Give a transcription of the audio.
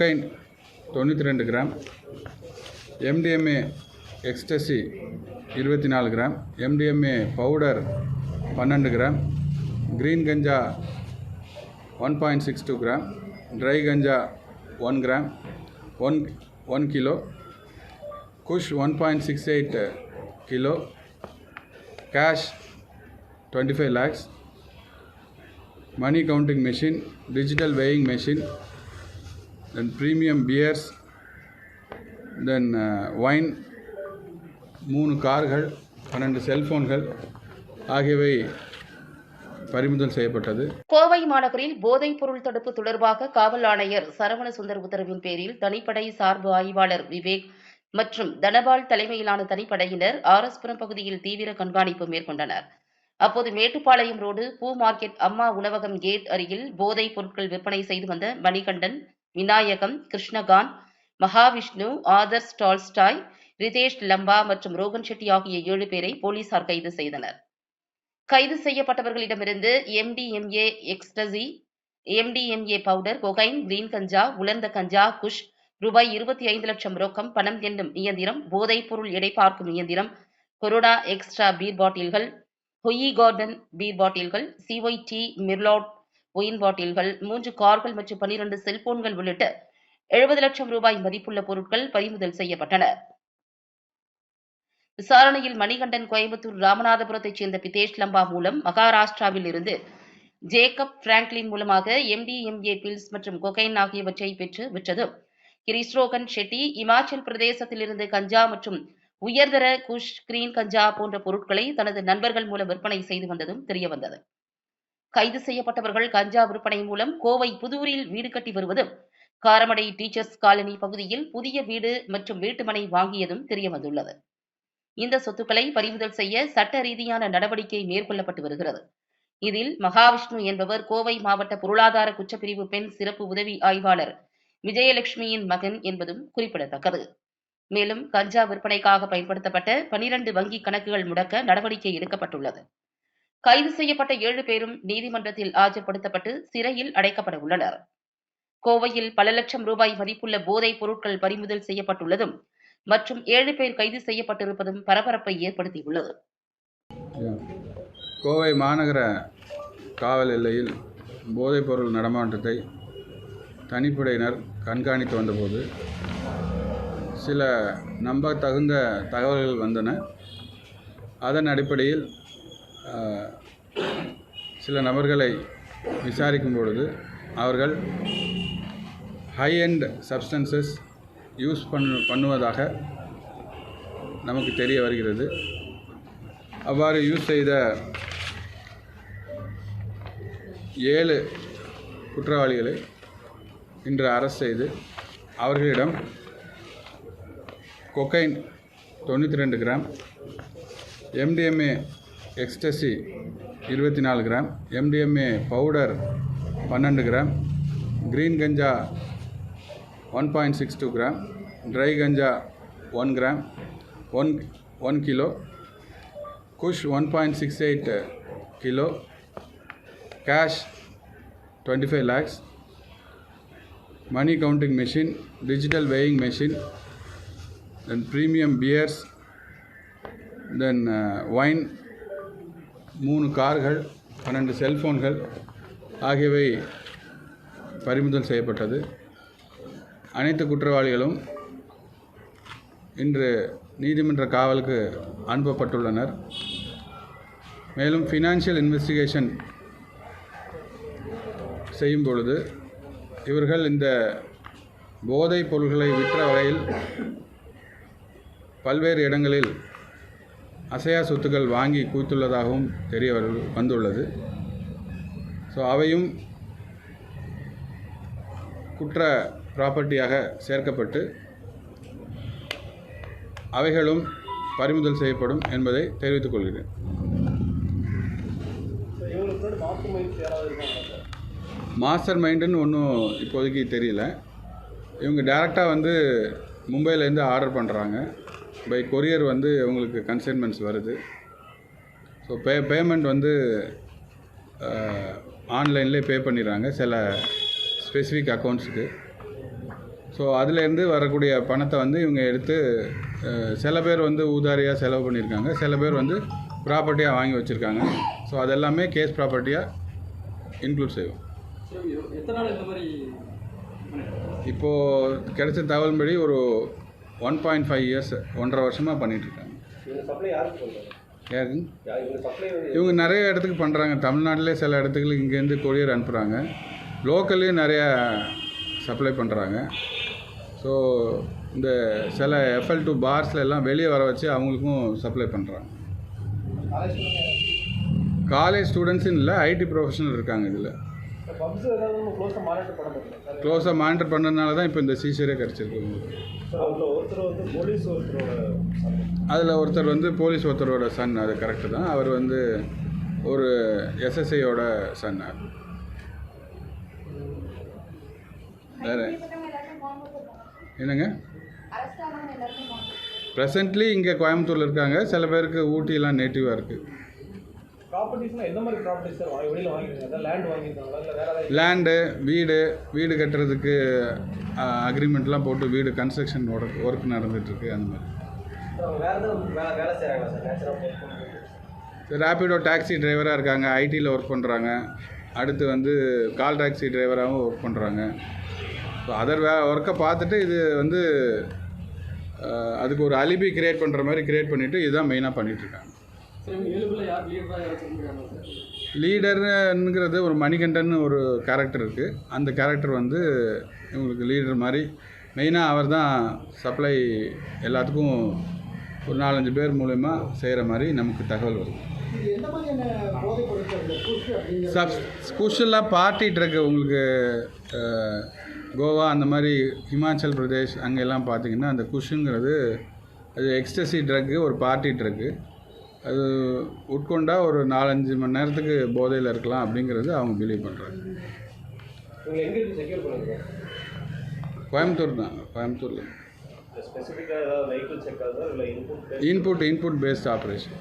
Cocaine தொண்ணூற்றி ரெண்டு gram MDMA ecstasy இருபத்தி நாலு கிராம். எம்டிஎம்ஏ பவுடர் பன்னெண்டு gram. Green ganja one point six two gram. Dry ganja one gram. One one kilo kush one point six eight kilo cash twenty five lakhs money counting machine, digital weighing machine, then premium beers, then wine uh, மூணு கார்கள் பன்னெண்டு செல்போன்கள் ஆகியவை பறிமுதல் செய்யப்பட்டது. கோவை மாநகரில் போதைப் பொருள் தடுப்பு தொடர்பாக காவல் ஆணையர் சரவண சுந்தர் உத்தரவின் பேரில் தனிப்படை சார்பு ஆய்வாளர் விவேக் மற்றும் தனபால் தலைமையிலான தனிப்படையினர் ஆரஸ்புரம் பகுதியில் தீவிர கண்காணிப்பு மேற்கொண்டனர். அப்போது மேட்டுப்பாளையம் ரோடு பூ மார்க்கெட் அம்மா உணவகம் கேட் அருகில் போதைப் பொருட்கள் விற்பனை செய்து வந்த மணிகண்டன் விநாயகம் கிருஷ்ணகாந்த் மகாவிஷ்ணு ஆதர்ஸ் டால்ஸ்டாய் ரிதேஷ் லம்பா மற்றும் ரோகன் ஷெட்டி ஆகிய ஏழு பேரை போலீசார் கைது செய்தனர். கைது செய்யப்பட்டவர்களிடமிருந்து MDMA ecstasy MDMA powder cocaine green ganja உலர்ந்த கஞ்சா குஷ் ரூபாய் இருபத்தி ஐந்து லட்சம் ரொக்கம் பணம் எண்ணும் இயந்திரம் போதைப் பொருள் எடை பார்க்கும் இயந்திரம் கொரோனா எக்ஸ்ட்ரா பீர் பாட்டில்கள் ஹொயி கார்டன் பீர் பாட்டில்கள் சிஒய்டி மிர்லாட் ஒயின் பாட்டில்கள் மூன்று கார்கள் மற்றும் பனிரெண்டு செல்போன்கள் உள்ளிட்ட எழுபது லட்சம் ரூபாய் மதிப்புள்ள பொருட்கள் பறிமுதல் செய்யப்பட்டன. விசாரணையில் மணிகண்டன் கோயம்புத்தூர் ராமநாதபுரத்தைச் சேர்ந்த பிதேஷ் லம்பா மூலம் மகாராஷ்டிராவில் இருந்து ஜேக்கப் பிராங்க்லின் மூலமாக எம்டிஎம்ஏ பில்ஸ் மற்றும் கொகைன் ஆகியவற்றை பெற்று விற்றதும் கிரிஸ்ரோகன் ஷெட்டி இமாச்சல் பிரதேசத்திலிருந்து கஞ்சா மற்றும் உயர்தர குஷ் கிரீன் கஞ்சா போன்ற பொருட்களை தனது நண்பர்கள் மூலம் விற்பனை செய்து வந்ததும் தெரியவந்தது. கைது செய்யப்பட்டவர்கள் கஞ்சா விற்பனை மூலம் கோவை புதூரில் வீடு கட்டி வருவதும் காரமடை டீச்சர்ஸ் காலனி பகுதியில் புதிய வீடு மற்றும் வீட்டுமனை வாங்கியதும் தெரியவந்துள்ளது. இந்த சொத்துக்களை பறிமுதல் செய்ய சட்ட ரீதியான நடவடிக்கை மேற்கொள்ளப்பட்டு வருகிறது. இதில் மகாவிஷ்ணு என்பவர் கோவை மாவட்ட பொருளாதார குற்றப்பிரிவு பெண் சிறப்பு உதவி ஆய்வாளர் விஜயலட்சுமியின் மகன் என்பதும் குறிப்பிடத்தக்கது. மேலும் கஞ்சா விற்பனைக்காக பயன்படுத்தப்பட்ட பனிரண்டு வங்கி கணக்குகள் முடக்க நடவடிக்கை எடுக்கப்பட்டுள்ளது. கைது செய்யப்பட்ட ஏழு பேரும் நீதிமன்றத்தில் ஆஜர்படுத்தப்பட்டு சிறையில் அடைக்கப்பட உள்ளனர். கோவையில் பல லட்சம் ரூபாய் மதிப்புள்ள போதைப் பொருட்கள் பறிமுதல் செய்யப்பட்டுள்ளதும் மற்றும் ஏழு பேர் கைது செய்யப்பட்டிருப்பதும் பரபரப்பை ஏற்படுத்தியுள்ளது. கோவை மாநகர காவல் எல்லையில் போதைப்பொருள் நடமாட்டத்தை தனிப்படையினர் கண்காணித்து வந்தபோது சில நம்பத்தகுந்த தகவல்கள் வந்தன. அதன் அடிப்படையில் சில நபர்களை விசாரிக்கும் பொழுது அவர்கள் ஹை அண்ட் சப்ஸ்டன்சஸ் யூஸ் பண்ணு பண்ணுவதாக நமக்கு தெரிய வருகிறது. அவ்வாறு யூஸ் செய்த ஏழு குற்றவாளிகளை இன்று அரெஸ்ட் செய்து அவர்களிடம் கொக்கைன் தொண்ணூற்றி ரெண்டு கிராம் எம்டிஎம்ஏ எக்ஸ்டசி இருபத்தி நாலு கிராம் எம்டிஎம்ஏ பவுடர் பன்னெண்டு gram. Green ganja one point six two gram. Dry ganja one gram. One one kilo kush one point six eight kilo cash twenty five lakhs money counting machine, digital weighing machine, then premium beers, then uh, wine, மூணு கார்கள் பன்னெண்டு செல்ஃபோன்கள் ஆகியவை பறிமுதல் செய்யப்பட்டது. அனைத்து குற்றவாளிகளும் இன்று நீதிமன்ற காவலுக்கு அனுப்பப்பட்டுள்ளனர். மேலும் ஃபினான்ஷியல் இன்வெஸ்டிகேஷன் செய்யும் பொழுது இவர்கள் இந்த போதைப் பொருள்களை விற்ற வகையில் பல்வேறு இடங்களில் அசையா சொத்துக்கள் வாங்கி குவித்துள்ளதாகவும் தெரிய வரு- வந்துள்ளது. ஸோ அவையும் குற்ற ப்ராப்பர்ட்டியாக சேர்க்கப்பட்டு அவைகளும் பறிமுதல் செய்யப்படும் என்பதை தெரிவித்துக் கொள்கிறேன். மாஸ்டர் மாஸ்டர் மைண்டுன்னு ஒன்றும் இப்போதைக்கு தெரியல. இவங்க டேரெக்டாக வந்து மும்பையிலேருந்து ஆர்டர் பண்ணுறாங்க பை கொரியர் வந்து இவங்களுக்கு கன்சைன்மெண்ட்ஸ் வருது. ஸோ பே பேமெண்ட் வந்து ஆன்லைன்லேயே பே பண்ணிடுறாங்க சில ஸ்பெசிஃபிக் அக்கௌண்ட்ஸுக்கு ஸோ அதுலேருந்து வரக்கூடிய பணத்தை வந்து இவங்க எடுத்து அஹ், சில பேர் வந்து ஊதாரியாக செலவு பண்ணியிருக்காங்க சில பேர் வந்து ப்ராப்பர்ட்டியாக வாங்கி வச்சுருக்காங்க. ஸோ அதெல்லாமே கேஸ் ப்ராப்பர்ட்டியாக இன்க்ளூட் செய்வோம். இப்போது கிடைச்ச தகவல்படி ஒரு ஒன் பாயிண்ட் ஃபைவ் இயர்ஸ் ஒன்றரை வருஷமாக பண்ணிகிட்ருக்காங்க யாருங்க இவங்க நிறைய இடத்துக்கு பண்ணுறாங்க தமிழ்நாட்டிலே சில இடத்துக்கு இங்கேருந்து கொரியர் அனுப்புகிறாங்க லோக்கல்லையும் நிறைய சப்ளை பண்ணுறாங்க ஸோ இந்த சில எஃப்எல் டூ பார்ஸில் எல்லாம் வெளியே வர வச்சு அவங்களுக்கும் சப்ளை பண்ணுறாங்க காலேஜ் ஸ்டூடெண்ட்ஸுன்னு இல்லை ஐடி ப்ரொஃபஷனல் இருக்காங்க இதில். க்ளோஸாக மானிட்டர் பண்ணதுனால தான் இப்போ இந்த சீசரே கிடச்சிருக்கு உங்களுக்கு. அதில் ஒருத்தர் வந்து போலீஸ் ஒருத்தரோட அதில் ஒருத்தர் வந்து போலீஸ் ஒருத்தரோட சன் அது கரெக்டு தான். அவர் வந்து ஒரு எஸ்எஸ்ஐயோட சன் அது. வேற? என்னங்க? ப்ரெசன்ட்லி இங்கே கோயம்புத்தூரில் இருக்காங்க. சில பேருக்கு ஊட்டிலாம் நேட்டிவாக இருக்குது லேண்ட் வீடு வீடு கட்டுறதுக்கு அக்ரிமெண்ட்லாம் போட்டு வீடு கன்ஸ்ட்ரக்ஷன் ஒர்க் ஒர்க் நடந்துகிட்ருக்கு அந்த மாதிரி. ரேப்பிடோ டாக்ஸி டிரைவராக இருக்காங்க. ஐடியில் ஒர்க் பண்ணுறாங்க அடுத்து வந்து கால் டாக்ஸி டிரைவராகவும் ஒர்க் பண்ணுறாங்க ஸோ அதர் வே ஒர்க்கை பார்த்துட்டு இது வந்து அதுக்கு ஒரு அலிபி கிரியேட் பண்ணுற மாதிரி கிரியேட் பண்ணிவிட்டு இதுதான் மெயினாக பண்ணிகிட்ருக்காங்க லீடர்னுங்கிறது ஒரு மணிகண்டன் ஒரு கேரக்டர் இருக்குது அந்த கேரக்டர் வந்து இவங்களுக்கு லீடர் மாதிரி. மெயினாக அவர் தான் சப்ளை எல்லாத்துக்கும் ஒரு நாலஞ்சு பேர் மூலயமா செய்கிற மாதிரி நமக்கு தகவல் வருது. சப் ஸ்பெஷலாக பார்ட்டி ட்ரக் உங்களுக்கு கோவா அந்த மாதிரி ஹிமாச்சல் பிரதேஷ் அங்கெல்லாம் பார்த்தீங்கன்னா அந்த குஷுங்கிறது அது எக்ஸ்டசி ட்ரக்கு ஒரு பார்ட்டி ட்ரக்கு அது உட்கொண்டா ஒரு நாலஞ்சு மணி நேரத்துக்கு போதையில் இருக்கலாம் அப்படிங்கிறது அவங்க பிலீவ் பண்ணுறாங்க கோயம்புத்தூர் தான் கோயம்புத்தூரில். Input input paste operation